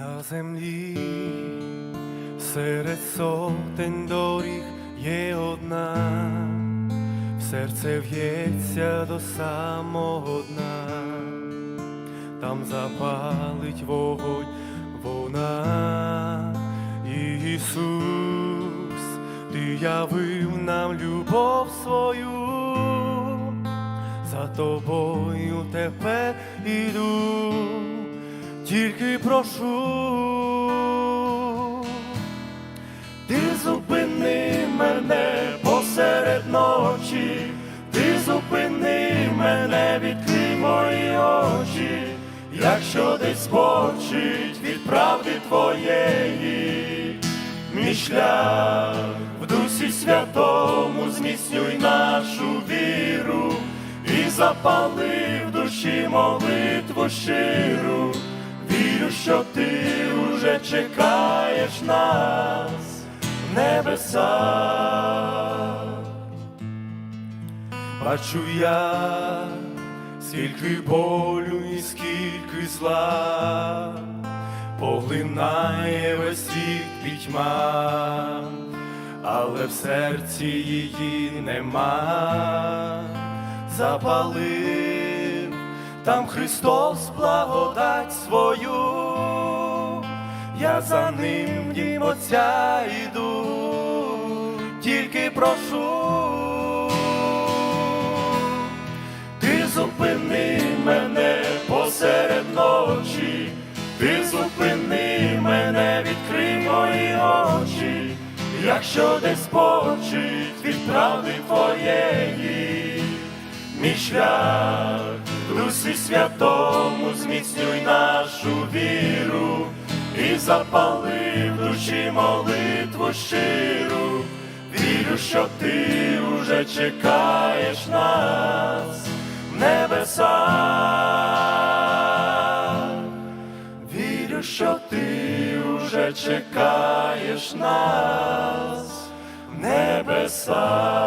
На землі. Серед сотень доріг є одна, в серце в'ється до самого дна, там запалить вогонь вона, Ісус, ти явив нам любов свою, за тобою тепер іду, тільки прошу. Ти зупини мене посеред ночі, ти зупини мене, відкрий мої очі, якщо десь бочить від правди твоєї, мій шлях в дусі святому зміцнюй нашу віру і запали в душі молитву щиру. Що ти уже чекаєш нас в небесах. Бачу я, скільки болю і скільки зла, поглинає весь світ пітьма, але в серці її нема, запалив там Христос благодать свою, я за ним дім Отця йду, тільки прошу. Ти зупини мене посеред ночі, ти зупини мене, відкрий мої очі, якщо десь почить від правди твоєї, мій шлях дусі святому зміцнюй нашу віру і запали в душі молитву щиру. Вірю, що ти уже чекаєш нас в небесах. Вірю, що ти уже чекаєш нас в небесах.